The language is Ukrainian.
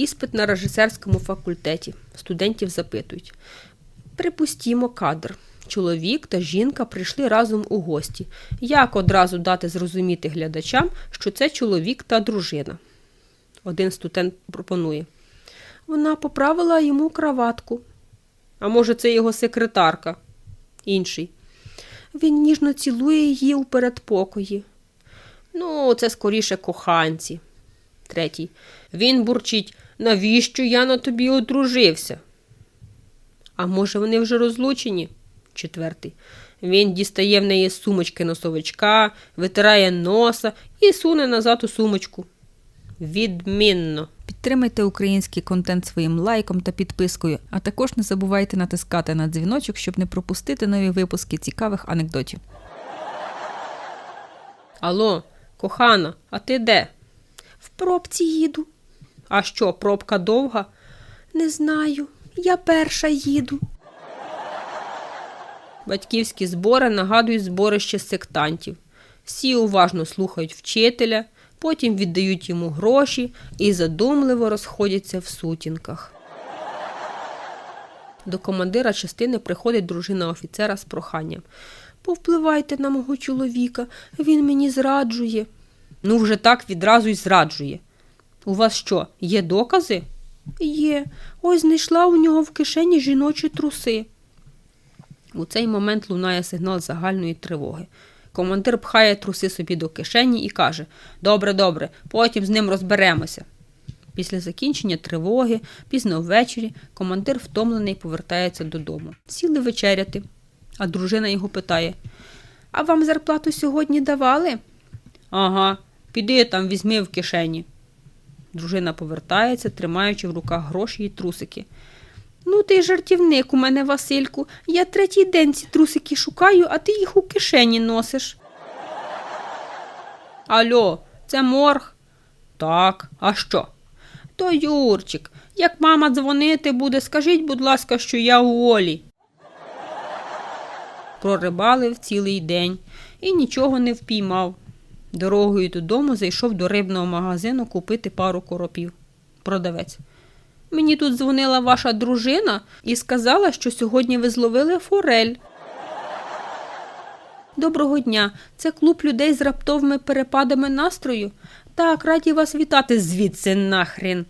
Іспит на режисерському факультеті. Студентів запитують. Припустімо кадр. Чоловік та жінка прийшли разом у гості. Як одразу дати зрозуміти глядачам, що це чоловік та дружина? Один студент пропонує. Вона поправила йому краватку. А може, це його секретарка? Інший. Він ніжно цілує її у передпокої. Ну, це скоріше коханці. Третій. Він бурчить, навіщо я на тобі одружився? А може, вони вже розлучені? Четвертий. Він дістає в неї з сумочки носовичка, витирає носа і суне назад у сумочку. Відмінно. Підтримайте український контент своїм лайком та підпискою, а також не забувайте натискати на дзвіночок, щоб не пропустити нові випуски цікавих анекдотів. Алло, кохана, а ти де? В пробці їду. А що, пробка довга? Не знаю. Я перша їду. Батьківські збори нагадують зборище сектантів. Всі уважно слухають вчителя, потім віддають йому гроші і задумливо розходяться в сутінках. До командира частини приходить дружина офіцера з проханням. Повпливайте на мого чоловіка, він мені зраджує. Ну, вже так відразу й зраджує. У вас що, є докази? Є. Ось знайшла у нього в кишені жіночі труси. У цей момент лунає сигнал загальної тривоги. Командир пхає труси собі до кишені і каже: Добре, добре, потім з ним розберемося. Після закінчення тривоги, пізно ввечері, командир втомлений повертається додому. Сіли вечеряти, а дружина його питає: А вам зарплату сьогодні давали? Ага, піди там візьми в кишені. Дружина повертається, тримаючи в руках гроші і трусики. Ну, ти жартівник у мене, Васильку. Я третій день ці трусики шукаю, а ти їх у кишені носиш. Альо, це морг? Так, а що? То Юрчик, як мама дзвонити буде, скажіть, будь ласка, що я у Олі. Прорибалив цілий день і нічого не впіймав. Дорогою додому зайшов до рибного магазину купити пару коропів. Продавець. Мені тут дзвонила ваша дружина і сказала, що сьогодні ви зловили форель. Доброго дня. Це клуб людей з раптовими перепадами настрою. Так, раді вас вітати звідси нахрін.